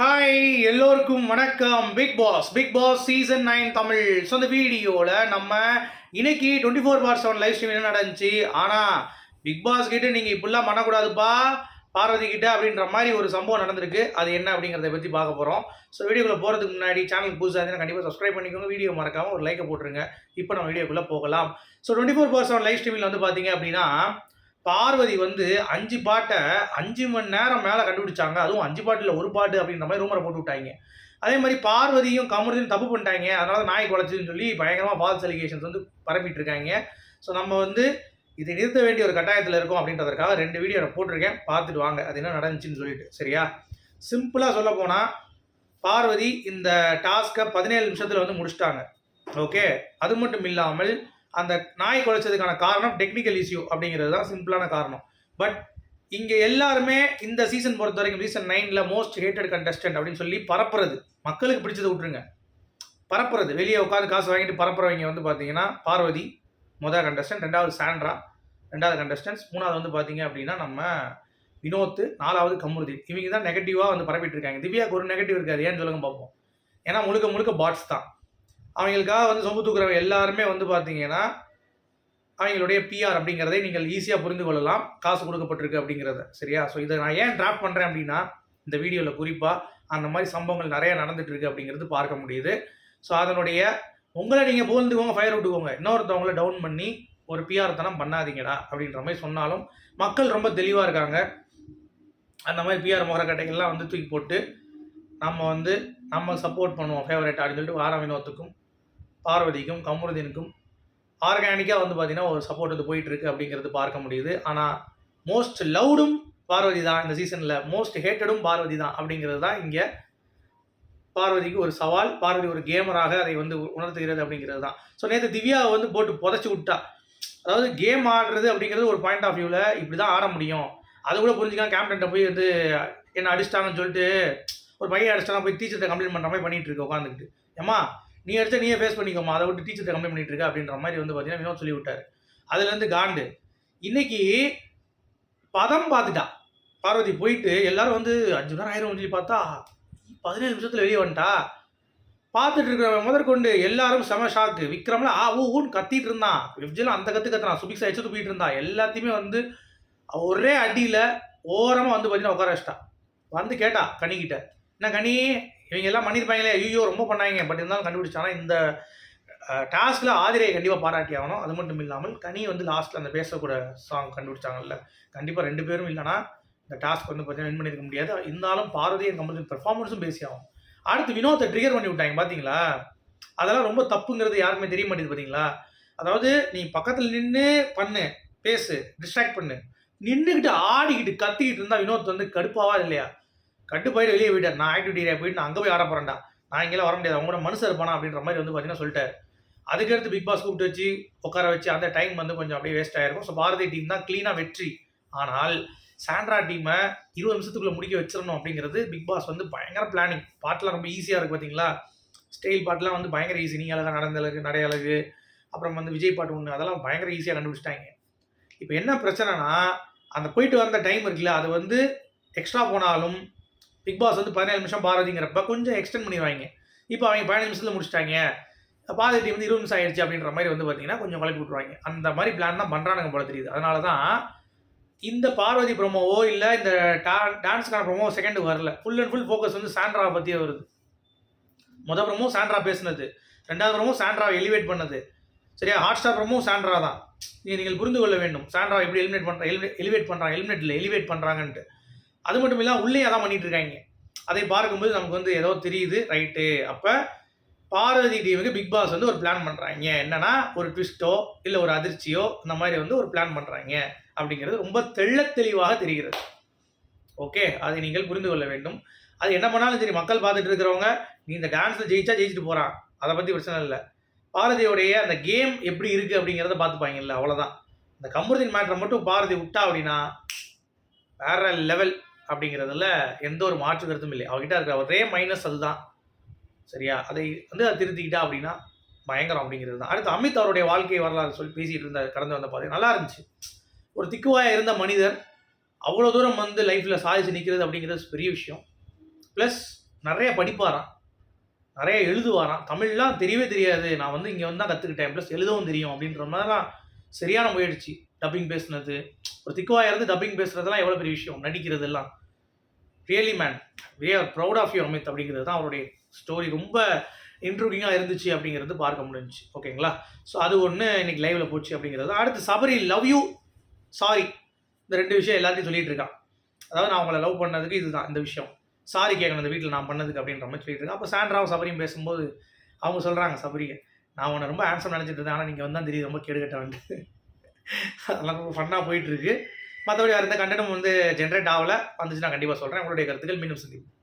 Hi எல்லோருக்கும் வணக்கம். Bigg Boss Bigg Boss season nine Tamil. So அந்த வீடியோவில் நம்ம இன்னைக்கு twenty four by seven live stream என்ன நடந்துச்சு? ஆனால் பிக் பாஸ் கிட்ட நீங்கள் இப்படிலாம் பண்ணக்கூடாதுப்பா பார்வதி கிட்ட அப்படின்ற மாதிரி ஒரு சம்பவம் நடந்திருக்கு. அது என்ன அப்படிங்கிறத பற்றி பார்க்க போகிறோம் ஸோ வீடியோக்குள்ளே போகிறதுக்கு முன்னாடி சேனல் புதுசாக இருந்தால் கண்டிப்பாக சப்ஸ்கிரைப் பண்ணிக்கோங்க. வீடியோ மறக்காமல் ஒரு லைக்கை போட்டுருங்க. இப்போ நம்ம வீடியோக்குள்ளே போகலாம். So twenty four by seven live ஸ்ட்ரீமில் வந்து பார்த்தீங்க அப்படின்னா பார்வதி வந்து அஞ்சு பாட்டை அஞ்சு மணி நேரம் மேலே கண்டுபிடிச்சாங்க. அதுவும் அஞ்சு பாட்டில் ஒரு பாட்டு அப்படின்ற மாதிரி ரூமரை போட்டு விட்டாங்க. அதே மாதிரி பார்வதியும் கமருதியும் தப்பு பண்ணிட்டாங்க. அதனால நாய் குலைச்சுன்னு சொல்லி பயங்கரமாக ஃபால்ஸ் அலிகேஷன்ஸ் வந்து பரப்பிட்டு இருக்காங்க. ஸோ நம்ம வந்து இதை நிறுத்த வேண்டிய ஒரு கட்டாயத்தில் இருக்கோம் அப்படின்றதுக்காக ரெண்டு வீடியோ நான் போட்டிருக்கேன். பார்த்துட்டு வாங்க அது என்ன நடந்துச்சுன்னு சொல்லிட்டு. சரியா? சிம்பிளாக சொல்ல போனால் பார்வதி இந்த டாஸ்க்கை பதினேழு நிமிஷத்தில் வந்து முடிச்சிட்டாங்க. ஓகே அது மட்டும் இல்லாமல் அந்த நாய் குலைச்சதுக்கான காரணம் டெக்னிக்கல் இஷ்யூ அப்படிங்கிறது தான் சிம்பிளான காரணம். பட் இங்கே எல்லாருமே இந்த சீசன் பொறுத்த வரைக்கும் சீசன் நைனில் மோஸ்ட் ஹேட்டட் கண்டஸ்டன்ட் அப்படின்னு சொல்லி பரப்புறது. மக்களுக்கு பிடிச்சது விட்டுருங்க. பரப்புறது. வெளியே உட்காந்து காசு வாங்கிட்டு பரப்புறவங்க வந்து பார்த்தீங்கன்னா பார்வதி மொதல் கண்டஸ்டன்ட் ரெண்டாவது சாண்ட்ரா ரெண்டாவது கண்டஸ்டன்ஸ் மூணாவது வந்து பார்த்தீங்க அப்படின்னா நம்ம வினோத்து நாலாவது கமுருதி. இவங்க தான் நெகட்டிவாக வந்து பரப்பிட்டு இருக்காங்க. திவ்யாவுக்கு ஒரு நெகட்டிவ் இருக்காது. ஏன்னு சொல்லுங்க பார்ப்போம். ஏன்னா முழுக்க முழுக்க பாட்ஸ் தான். அவங்களுக்காக வந்து சொம்பு தூக்குறவங்க எல்லாருமே வந்து பார்த்தீங்கன்னா அவங்களுடைய பிஆர் அப்படிங்கிறதை நீங்கள் ஈஸியாக புரிந்து கொள்ளலாம். காசு கொடுக்கப்பட்டிருக்கு அப்படிங்கிறத. சரியா? ஸோ இதை நான் ஏன் ட்ராப் பண்ணுறேன் அப்படின்னா இந்த வீடியோவில் குறிப்பாக அந்த மாதிரி சம்பவங்கள் நிறையா நடந்துகிட்ருக்கு அப்படிங்கிறது பார்க்க முடியுது. ஸோ அதனுடைய உங்களை நீங்கள் புகழ்ந்துக்கோங்க ஃபயர் விட்டுக்கோங்க. இன்னொருத்தவங்கள டவுன் பண்ணி ஒரு பிஆர் தனம் பண்ணாதீங்கடா அப்படின்ற மாதிரி சொன்னாலும் மக்கள் ரொம்ப தெளிவாக இருக்காங்க. அந்த மாதிரி பிஆர் முகரக்கட்டைகள்லாம் வந்து தூக்கி போட்டு நம்ம வந்து நம்ம சப்போர்ட் பண்ணுவோம் ஃபேவரட் அப்படின்னு சொல்லிட்டு வார வினோத்துக்கும் பார்வதிக்கும் கமருதீனுக்கும் ஆர்கானிக்காக வந்து பார்த்தீங்கன்னா ஒரு சப்போர்ட் வந்து போயிட்டுருக்கு அப்படிங்கிறது பார்க்க முடியுது. ஆனால் மோஸ்ட் லவ்டும் பார்வதி தான் இந்த சீசனில் மோஸ்ட் ஹேட்டடும் பார்வதி தான் அப்படிங்கிறது தான் இங்கே பார்வதிக்கு ஒரு சவால் பார்வதி ஒரு கேமராக அதை வந்து உணர்த்துகிறது அப்படிங்கிறது தான். ஸோ நேற்று திவ்யாவை வந்து போட்டு புதைச்சி விட்டா. அதாவது கேம் ஆடுறது அப்படிங்கிறது ஒரு பாயிண்ட் ஆஃப் வியூவில் இப்படி தான் ஆட முடியும். அது கூட புரிஞ்சுக்கலாம் கேப்டன்ட்ட போய் வந்து என்ன அடிச்சிட்டாங்கன்னு சொல்லிட்டு ஒரு பையன் அடிச்சிட்டாங்க போய் டீச்சர்கிட்ட கம்ப்ளைண்ட் பண்ணுற மாதிரி பண்ணிகிட்டு இருக்க உட்காந்துக்கிட்டு ஏமா நீ அடிச்சா நீயே ஃபேஸ் பண்ணிக்கோமா அதை விட்டு டீச்சர்கிட்ட கம்ப்ளைண்ட் பண்ணிட்டு இருக்க அப்படின்ற மாதிரி வந்து பார்த்தீங்கன்னா வினோத் சொல்லி விட்டார் அதுலேருந்து காண்டு இன்னைக்கு பதம் பார்த்துட்டா. பார்வதி போயிட்டு எல்லாரும் வந்து அஞ்சு நேரம் ஆயிரம் சொல்லி பார்த்தா பதினேழு நிமிஷத்தில் வெளியே வந்துட்டா. பார்த்துட்டு இருக்கிறவங்க முதற்கொண்டு எல்லாரும் செம ஷாக்கு விக்ரம்ல ஆ ஊ ஊன்னு கத்திட்டு இருந்தான். விப்ஜிலும் அந்த கற்று கத்துறான். சுபிக்ஸ் எச்சு போயிட்டு இருந்தான். எல்லாத்தையுமே வந்து ஒரே அடியில் ஓரமாக வந்து பார்த்தீங்கன்னா உட்கார வச்சிட்டான் வந்து கேட்டா கனிக்கிட்ட என்ன கனி இவங்க எல்லாம் பண்ணியிருப்பாங்களே ஐயோ ரொம்ப பண்ணாங்க. பட் இருந்தாலும் கண்டுபிடிச்சானா இந்த டாஸ்கில் ஆதிரையை கண்டிப்பாக பாராட்டி ஆகணும். அது மட்டும் இல்லாமல் கனி வந்து லாஸ்ட்டில் அந்த பேசக்கூட சாங் கண்டுபிடிச்சாங்கல்ல. கண்டிப்பாக ரெண்டு பேரும் இல்லைனா இந்த டாஸ்க் வந்து பார்த்தீங்கன்னா வின் பண்ணியிருக்க முடியாது. இருந்தாலும் பாரதியும் கம்பெனி பெர்ஃபார்மன்ஸும் பேசி ஆகும். அடுத்து வினோத்தை ட்ரிகர் பண்ணி விட்டாங்க பார்த்தீங்களா அதெல்லாம் ரொம்ப தப்புங்கிறது யாருமே தெரிய மாட்டேங்குது பார்த்தீங்களா அதாவது நீ பக்கத்தில் நின்று பண்ணு பேசு டிஸ்ட்ராக்ட் பண்ணு. நின்றுக்கிட்டு ஆடிக்கிட்டு கத்திக்கிட்டு இருந்தால் வினோத் வந்து கடுப்பாவா இல்லையா? கட்டுப்பாயிட்டு வெளியே போயிட்டார். நான் ஆக்டிவிட்டி ஏரியா போயிட்டு நான் அங்கே போய் ஆட போகிறேன்டா நான் இங்கெல்லாம் வர முடியாது. அவங்க கூட மனுஷன் இருப்பானா அப்படின்ற மாதிரி வந்து பார்த்தீங்கன்னா சொல்லிட்டார். அதுக்கடுத்து பிக் பாஸ் கூப்பிட்டு வச்சு உட்கார வச்சு அந்த டைம் வந்து கொஞ்சம் அப்படியே வேஸ்ட் ஆயிருக்கும் ஸோ பாரதி டீம் தான் க்ளீனாக வெற்றி. ஆனால் சாண்ட்ரா டீமை இருபது நிமிஷத்துக்குள்ளே முடிக்க வச்சிடணும் அப்படிங்கிறது பிக் பாஸ் வந்து பயங்கர பிளானிங் பாட்டெலாம் ரொம்ப ஈஸியாக இருக்குது பார்த்தீங்களா ஸ்டைல் பாட்டெலாம் வந்து பயங்கர ஈஸி நீ அழகாக நடந்த அழகு நடை அழகு. அப்புறம் வந்து விஜய் பாட்டு ஒன்று அதெல்லாம் பயங்கர ஈஸியாக கண்டுபிடிச்சிட்டாங்க. இப்போ என்ன பிரச்சனைனா அந்த போயிட்டு வந்த டைம் இருக்குல்ல அது வந்து எக்ஸ்ட்ரா போனாலும் பிக் பாஸ் வந்து பதினேழு நிமிஷம் பாரதிங்கிறப்ப கொஞ்சம் எக்ஸ்டெண்ட் பண்ணிடுவாங்க. இப்போ அவங்க பதினஞ்சு நிமிஷத்தில் முடிச்சிட்டாங்க. பாதி டீம் வந்து இருபது நிமிஷம் ஆயிடுச்சு அப்படின்ற மாதிரி வந்து பார்த்தீங்கன்னா கொஞ்சம் குழப்பி விட்ருவாங்க அந்த மாதிரி பிளான் தான் பண்ணுறானுங்க போல தெரியுது. அதனால தான் இந்த பார்வதி ப்ரோமோவோ இல்லை இந்த டா டான்ஸ்க்கான ப்ரோமோ செகண்ட் வரல. ஃபுல் அண்ட் ஃபுல் ஃபோக்கஸ் வந்து சாண்ட்ரா பற்றியே வருது. மொதல் ப்ரோமோ சாண்ட்ரா பேசுனது. ரெண்டாவது ப்ரோமோ சாண்ட்ரா எலிவேட் பண்ணது. சரியா? ஹாட் ஸ்டார் ப்ரோமோ சாண்ட்ரா தான். நீங்கள் புரிந்து கொள்ள வேண்டும். சாண்ட்ரா எப்படி எலிமினேட் பண்ணுற எலிவேட் பண்ணுறாங்க எலிமினேட் இல்லை எலிவேட் பண்ணுறாங்கன்ட்டு அது மட்டும் இல்லாமல் உள்ளே அதான் பண்ணிட்டு இருக்காங்க அதை பார்க்கும்போது நமக்கு வந்து ஏதோ தெரியுது. ரைட்டு அப்போ பார்வதி டீமுக்கு பிக் பாஸ் வந்து ஒரு பிளான் பண்ணுறாங்க என்னன்னா ஒரு ட்விஸ்ட்டோ இல்லை ஒரு அதிர்ச்சியோ இந்த மாதிரி வந்து ஒரு பிளான் பண்ணுறாங்க அப்படிங்கிறது ரொம்ப தெள்ள தெளிவாக தெரிகிறது. ஓகே அதை நீங்கள் புரிந்து கொள்ள வேண்டும். அது என்ன பண்ணாலும் சரி மக்கள் பார்த்துட்டு இருக்கிறவங்க நீ இந்த டான்ஸில் ஜெயிச்சா ஜெயிச்சுட்டு போகிறான் அதை பற்றி பிரச்சனை இல்லை. பாரதியோடைய அந்த கேம் எப்படி இருக்குது அப்படிங்கிறத பார்த்துப்பாங்கல்ல அவ்வளோதான் இந்த கமருதீன் மேட்ரை மட்டும் பாரதி விட்டா அப்படின்னா வேற லெவல் அப்படிங்கிறதுல எந்த ஒரு மாற்று கருத்தும் இல்லை. அவர்கிட்ட இருக்கிற ஒரே மைனஸ் அதுதான். சரியா? அதை வந்து அதை திருத்திக்கிட்டா அப்படின்னா பயங்கரம் அப்படிங்கிறது தான். அடுத்து அமித் அவருடைய வாழ்க்கை வரலாறு சொல்லி பேசிகிட்டு இருந்த கடந்து வந்த பாதை நல்லா இருந்துச்சு. ஒரு திக்குவாயாக இருந்த மனிதர் அவ்வளோ தூரம் வந்து லைஃப்பில் சாதிச்சு நிற்கிறது அப்படிங்கிறது பெரிய விஷயம். ப்ளஸ் நிறைய படிப்பாராம். நிறைய எழுதுவாராம். தமிழ்லாம் தெரியவே தெரியாது. நான் வந்து இங்கே வந்து தான் கற்றுக்கிட்டேன் ப்ளஸ் எழுதவும் தெரியும் அப்படின்ற மாதிரிலாம் சரியான முயற்சி. டப்பிங் பேசுனது. ஒரு திக்குவாக இருந்து டப்பிங் பேசுறதெல்லாம் எவ்வளோ பெரிய விஷயம்? நடிக்கிறது எல்லாம் really man we are proud of you Amit அப்படிங்கிறது தான் அவருடைய ஸ்டோரி ரொம்ப இன்ட்ரூடிங்காக இருந்துச்சு அப்படிங்கிறது பார்க்க முடிஞ்சுச்சு. ஓகேங்களா ஸோ அது ஒன்று இன்னைக்கு லைவ்ல போச்சு அப்படிங்கிறது. அடுத்து சபரி லவ் யூ சாரி இந்த ரெண்டு விஷயம் எல்லாத்தையும் சொல்லிட்டு இருக்கான். அதாவது நான் அவங்கள லவ் பண்ணதுக்கு இதுதான் இந்த விஷயம். சாரி கேட்கணும் இந்த வீட்டில் நான் பண்ணதுக்கு அப்படின்ற மாதிரி சொல்லிட்டு இருக்கேன். அப்போ சாண்ட்ராவும் சபரியும் பேசும்போது அவங்க சொல்கிறாங்க சபரியை நான் உன்னை ரொம்ப ஆன்சர் நினச்சிட்டு இருந்தேன். ஆனால் நீங்கள் வந்தால் தெரியுது ரொம்ப கேடுகட்ட வந்து. அதெல்லாம் ரொம்ப ஃபன்னாக போயிட்டுருக்கு மற்றபடி வேறு எந்த கண்டனம் வந்து ஜென்ரேட் ஆகலை. நான் கண்டிப்பாக சொல்கிறேன் உங்களுடைய கருத்துக்கள் மீண்டும் சந்திப்போம்.